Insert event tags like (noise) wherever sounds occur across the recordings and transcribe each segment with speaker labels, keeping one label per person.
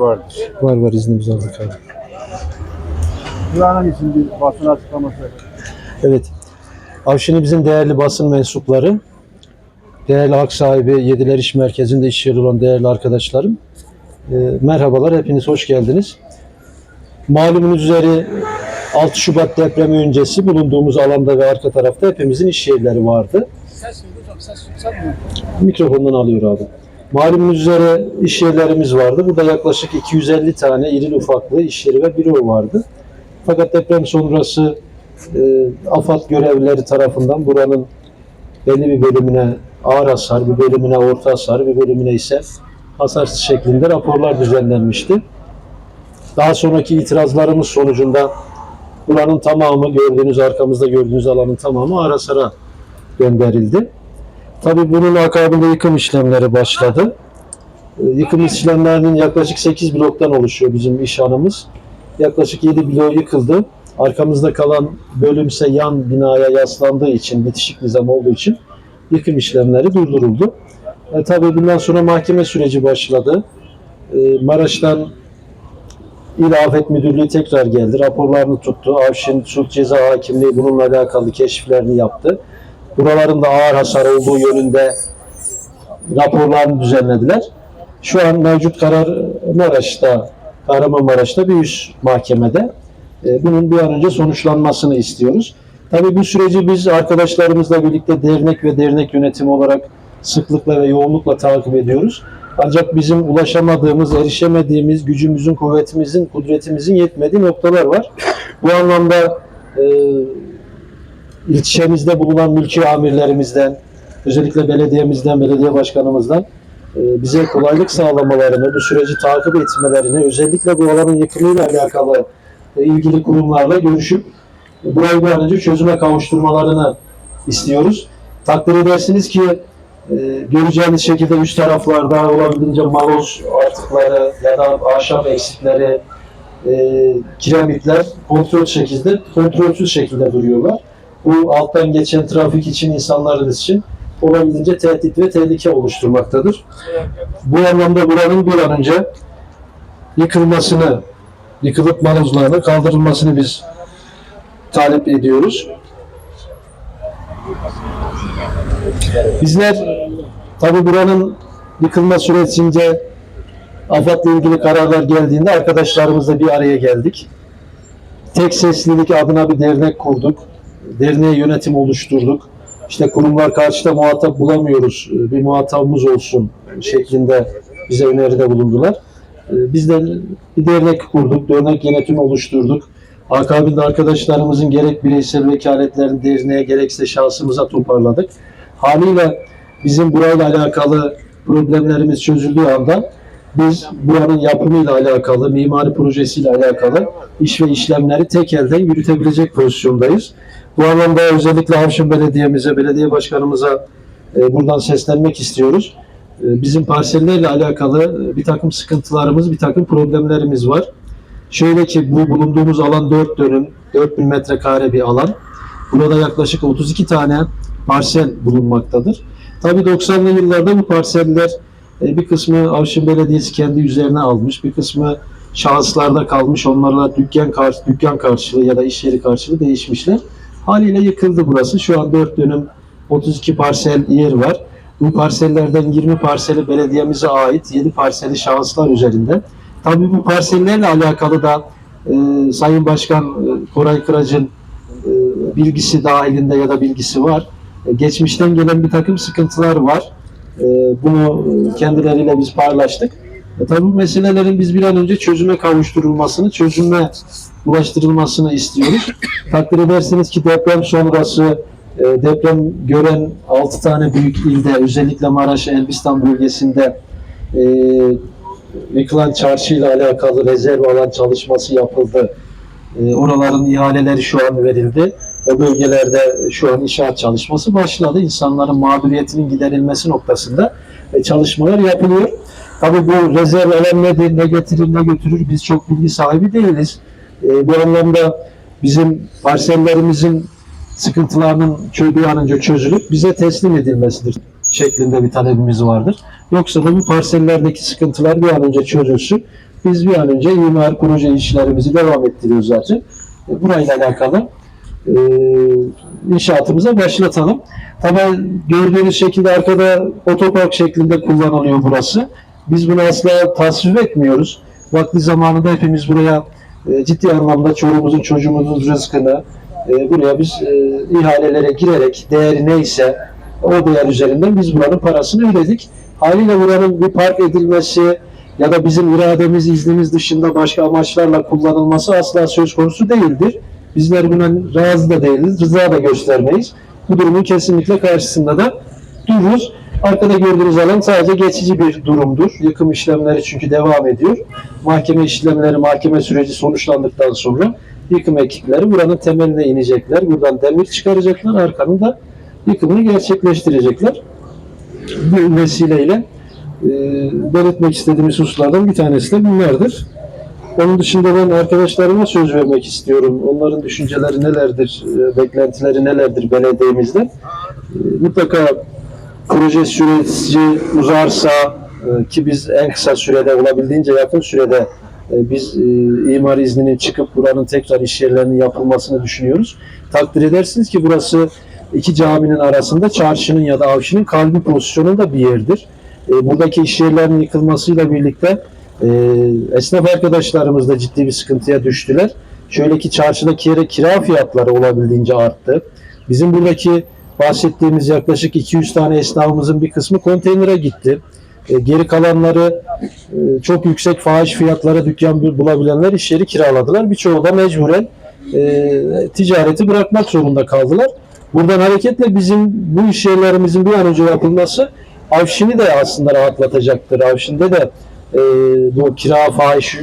Speaker 1: vardır.
Speaker 2: Var var iznimizi aldık abi.
Speaker 1: Kur'an'ın için bir basın açıklaması.
Speaker 2: Evet. Avşin'i bizim değerli basın mensupları, değerli hak sahibi Yediler İş Merkezi'nde iş yeri olan değerli arkadaşlarım. e, merhabalar, hepiniz hoş geldiniz. Malumunuz üzere 6 Şubat depremi öncesi bulunduğumuz alanda ve arka tarafta hepimizin iş yerleri vardı. Mikrofondan alıyor abi. Malumunuz üzere iş yerlerimiz vardı. Burada yaklaşık 250 tane iri ufaklı iş yeri ve büro vardı. Fakat deprem sonrası e, AFAD görevlileri tarafından buranın belli bir bölümüne ağır hasar, bir bölümüne orta hasar, bir bölümüne ise hasarsız şeklinde raporlar düzenlenmişti. Daha sonraki itirazlarımız sonucunda buranın tamamı gördüğünüz arkamızda gördüğünüz alanın tamamı ağır hasara gönderildi. Tabii bunun akabinde yıkım işlemleri başladı. E, Yıkım işlemlerinin yaklaşık 8 bloktan oluşuyor bizim iş hanımız. Yaklaşık 7 blok yıkıldı. Arkamızda kalan bölümse yan binaya yaslandığı için, bitişik nizam olduğu için yıkım işlemleri durduruldu. E, tabii bundan sonra mahkeme süreci başladı. E, Maraş'tan İl Afet Müdürlüğü tekrar geldi. Raporlarını tuttu. Avşin Suç Ceza Hakimliği bununla alakalı keşiflerini yaptı. Buraların da ağır hasar olduğu yönünde raporlarını düzenlediler. Şu an mevcut karar Maraş'ta, Kahramanmaraş'ta bir üst mahkemede. E, Bunun bir an önce sonuçlanmasını istiyoruz. Tabii bu süreci biz arkadaşlarımızla birlikte dernek ve dernek yönetimi olarak sıklıkla ve yoğunlukla takip ediyoruz. Ancak bizim ulaşamadığımız, erişemediğimiz, gücümüzün, kuvvetimizin, kudretimizin yetmediği noktalar var. Bu anlamda e, ilçemizde bulunan mülki amirlerimizden, özellikle belediyemizden, belediye başkanımızdan e, bize kolaylık sağlamalarını, bu süreci takip etmelerini, özellikle bu alanın yıkımıyla alakalı e, ilgili kurumlarla görüşüp burayı bir an önce çözüme kavuşturmalarını istiyoruz. Takdir edersiniz ki e, göreceğiniz şekilde üst taraflarda olabildiğince maloz artıkları ya da ahşap eksikleri, kiremitler kontrol şekilde, kontrolsüz şekilde duruyorlar. Bu alttan geçen trafik için, insanlarımız için olabildiğince tehdit ve tehlike oluşturmaktadır. Bu anlamda buranın bir an önce yıkılmasını, yıkılıp malozlarının kaldırılmasını biz talep ediyoruz. Bizler tabi buranın yıkılma sürecince AFAD'la ilgili kararlar geldiğinde arkadaşlarımızla bir araya geldik. Tek seslilik adına bir dernek kurduk. Derneğe yönetim oluşturduk. İşte kurumlar karşıda muhatap bulamıyoruz, bir muhatabımız olsun şeklinde bize öneride bulundular. Ee, Biz de bir dernek kurduk, dernek yönetimi oluşturduk. Akabinde arkadaşlarımızın gerek bireysel vekaletlerini derneğe gerekse şahsımıza toparladık. Haliyle bizim burayla alakalı problemlerimiz çözüldüğü anda biz buranın yapımıyla alakalı, mimari projesiyle alakalı iş ve işlemleri tek elden yürütebilecek pozisyondayız. Bu anlamda özellikle Avşin Belediye'mize, belediye başkanımıza e, buradan seslenmek istiyoruz. E, bizim parsellerle alakalı e, bir takım sıkıntılarımız, bir takım problemlerimiz var. Şöyle ki bu bulunduğumuz alan 4 dönüm, 4000 metrekare bir alan. Burada yaklaşık 32 tane parsel bulunmaktadır. Tabii 90'lı yıllarda bu parseller bir kısmı Avşin Belediyesi kendi üzerine almış, bir kısmı şahıslarda kalmış. Onlarla dükkan, karşı, dükkan karşılığı ya da iş yeri karşılığı değişmişler. Haliyle yıkıldı burası. Şu an 4 dönüm 32 parsel yer var. Bu parsellerden 20 parseli belediyemize ait, 7 parseli şahıslar üzerinde. Tabii bu parsellerle alakalı da e, Sayın Başkan e, Koray Kırac'ın e, bilgisi dahilinde ya da bilgisi var. E, geçmişten gelen bir takım sıkıntılar var. E, bunu e, kendileriyle biz paylaştık. E, tabii bu meselelerin biz bir an önce çözüme kavuşturulmasını, çözüme ulaştırılmasını istiyoruz. (coughs) Takdir edersiniz ki deprem sonrası e, deprem gören 6 tane büyük ilde özellikle Maraş, Elbistan bölgesinde e, yıkılan çarşıyla alakalı rezerv alan çalışması yapıldı. E, oraların ihaleleri şu an verildi. O bölgelerde şu an inşaat çalışması başladı. İnsanların mağduriyetinin giderilmesi noktasında e, çalışmalar yapılıyor. Tabii bu rezerv alan nedir, ne getirir, ne götürür biz çok bilgi sahibi değiliz. E, bu anlamda bizim parsellerimizin sıkıntılarının bir an önce çözülüp bize teslim edilmesidir şeklinde bir talebimiz vardır. Yoksa da bu parsellerdeki sıkıntılar bir an önce çözülsün. Biz bir an önce imar proje işlerimizi devam ettiriyoruz zaten. E, burayla alakalı e, inşaatımıza başlatalım. Tabii gördüğünüz şekilde arkada otopark şeklinde kullanılıyor burası. Biz bunu asla tasvip etmiyoruz. Vakti zamanında hepimiz buraya e, ciddi anlamda çoluğumuzun çocuğumuzun rızkını e, buraya biz e, ihalelere girerek değeri neyse o değer üzerinden biz buranın parasını ödedik. Haliyle buranın bir park edilmesi ya da bizim irademiz, iznimiz dışında başka amaçlarla kullanılması asla söz konusu değildir. Bizler buna razı da değiliz, rıza da göstermeyiz. Bu durumun kesinlikle karşısında da dururuz. Arkada gördüğünüz alan sadece geçici bir durumdur. Yıkım işlemleri çünkü devam ediyor. Mahkeme işlemleri, mahkeme süreci sonuçlandıktan sonra yıkım ekipleri buranın temeline inecekler. Buradan demir çıkaracaklar. Arkanın da yıkımını gerçekleştirecekler. Bu vesileyle e, belirtmek istediğimiz hususlardan bir tanesi de bunlardır. Onun dışında ben arkadaşlarıma söz vermek istiyorum. Onların düşünceleri nelerdir, e, beklentileri nelerdir belediyemizden. E, Mutlaka proje süreci uzarsa e, ki biz en kısa sürede olabildiğince yakın sürede biz imar izninin çıkıp buranın tekrar iş yerlerinin yapılmasını düşünüyoruz. Takdir edersiniz ki burası iki caminin arasında çarşının ya da avşının kalbi pozisyonunda bir yerdir. Buradaki iş yerlerinin yıkılmasıyla birlikte e, esnaf arkadaşlarımız da ciddi bir sıkıntıya düştüler. Şöyle ki çarşıdaki yere kira fiyatları olabildiğince arttı. Bizim buradaki bahsettiğimiz yaklaşık 200 tane esnafımızın bir kısmı konteynere gitti. E, geri kalanları e, çok yüksek fahiş fiyatlara dükkan bul- bulabilenler iş yeri kiraladılar. Birçoğu da mecburen e, ticareti bırakmak zorunda kaldılar. Buradan hareketle bizim bu iş yerlerimizin bir an önce yapılması Avşin'i de aslında rahatlatacaktır. Avşin'de de e, bu kira fahiş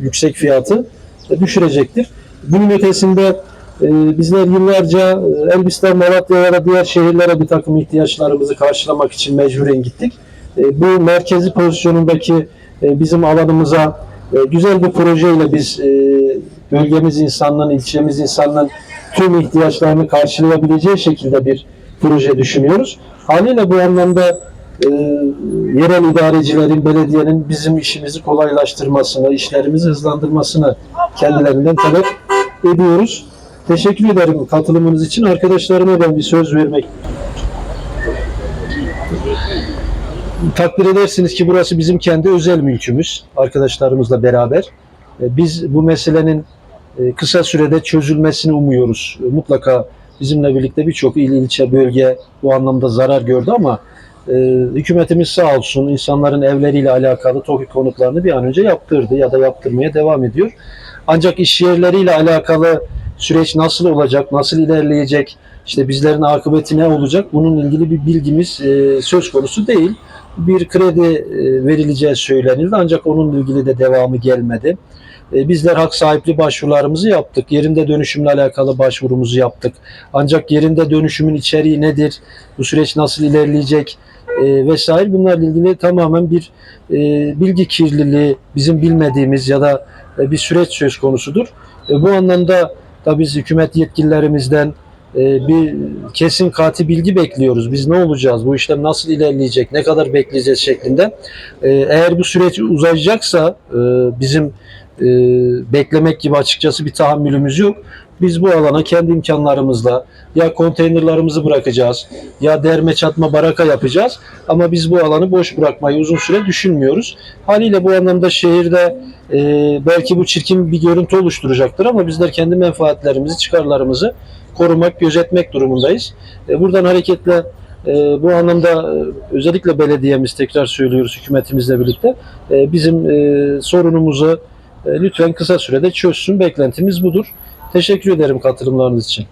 Speaker 2: yüksek fiyatı e, düşürecektir. Bunun ötesinde e, bizler yıllarca e, Elbistan, Malatya ya da diğer şehirlere bir takım ihtiyaçlarımızı karşılamak için mecburen gittik. E, bu merkezi pozisyonundaki e, bizim alanımıza e, güzel bir projeyle biz e, bölgemiz insanların, ilçemiz insanların tüm ihtiyaçlarını karşılayabileceği şekilde bir proje düşünüyoruz. Haliyle bu anlamda e, yerel idarecilerin, belediyenin bizim işimizi kolaylaştırmasını, işlerimizi hızlandırmasını kendilerinden talep ediyoruz. Teşekkür ederim katılımınız için. Arkadaşlarıma ben bir söz vermek takdir edersiniz ki burası bizim kendi özel mülkümüz arkadaşlarımızla beraber. E, Biz bu meselenin e, kısa sürede çözülmesini umuyoruz. Mutlaka bizimle birlikte birçok il, ilçe, bölge bu anlamda zarar gördü ama e, hükümetimiz sağ olsun insanların evleriyle alakalı TOKİ konutlarını bir an önce yaptırdı ya da yaptırmaya devam ediyor. Ancak iş yerleriyle alakalı süreç nasıl olacak, nasıl ilerleyecek, işte bizlerin akıbeti ne olacak bunun ilgili bir bilgimiz e, söz konusu değil. Bir kredi e, verileceği söylenildi ancak onun ilgili de devamı gelmedi. E, Bizler hak sahipliği başvurularımızı yaptık. Yerinde dönüşümle alakalı başvurumuzu yaptık. Ancak yerinde dönüşümün içeriği nedir? Bu süreç nasıl ilerleyecek? E, vesaire bunlarla ilgili tamamen bir e, bilgi kirliliği bizim bilmediğimiz ya da e, bir süreç söz konusudur. E, bu anlamda da biz hükümet yetkililerimizden e, bir kesin katı bilgi bekliyoruz. Biz ne olacağız? Bu işlem nasıl ilerleyecek? Ne kadar bekleyeceğiz şeklinde. E, eğer bu süreç uzayacaksa e, bizim e, beklemek gibi açıkçası bir tahammülümüz yok. Biz bu alana kendi imkanlarımızla ya konteynerlarımızı bırakacağız ya derme çatma baraka yapacağız. Ama biz bu alanı boş bırakmayı uzun süre düşünmüyoruz. Haliyle bu anlamda şehirde e, belki bu çirkin bir görüntü oluşturacaktır ama bizler kendi menfaatlerimizi, çıkarlarımızı korumak, gözetmek durumundayız. E, buradan hareketle e, bu anlamda e, özellikle belediyemiz tekrar söylüyoruz hükümetimizle birlikte e, bizim e, sorunumuzu lütfen kısa sürede çözsün. Beklentimiz budur. Teşekkür ederim katılımlarınız için.